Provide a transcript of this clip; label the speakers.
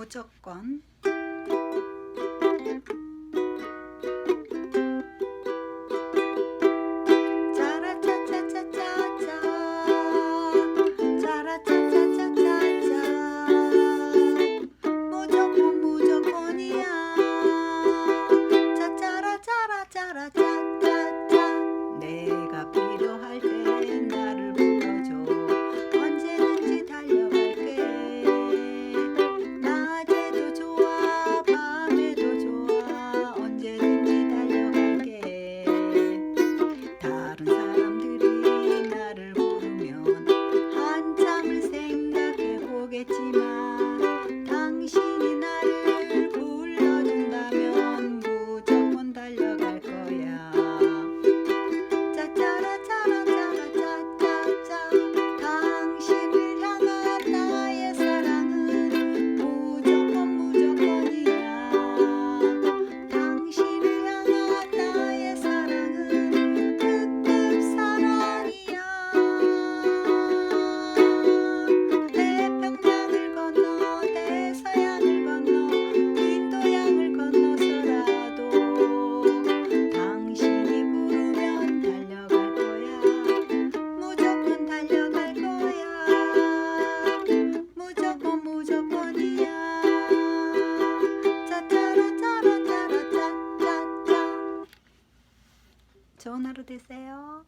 Speaker 1: 무조건 дети. 좋은 하루 되세요.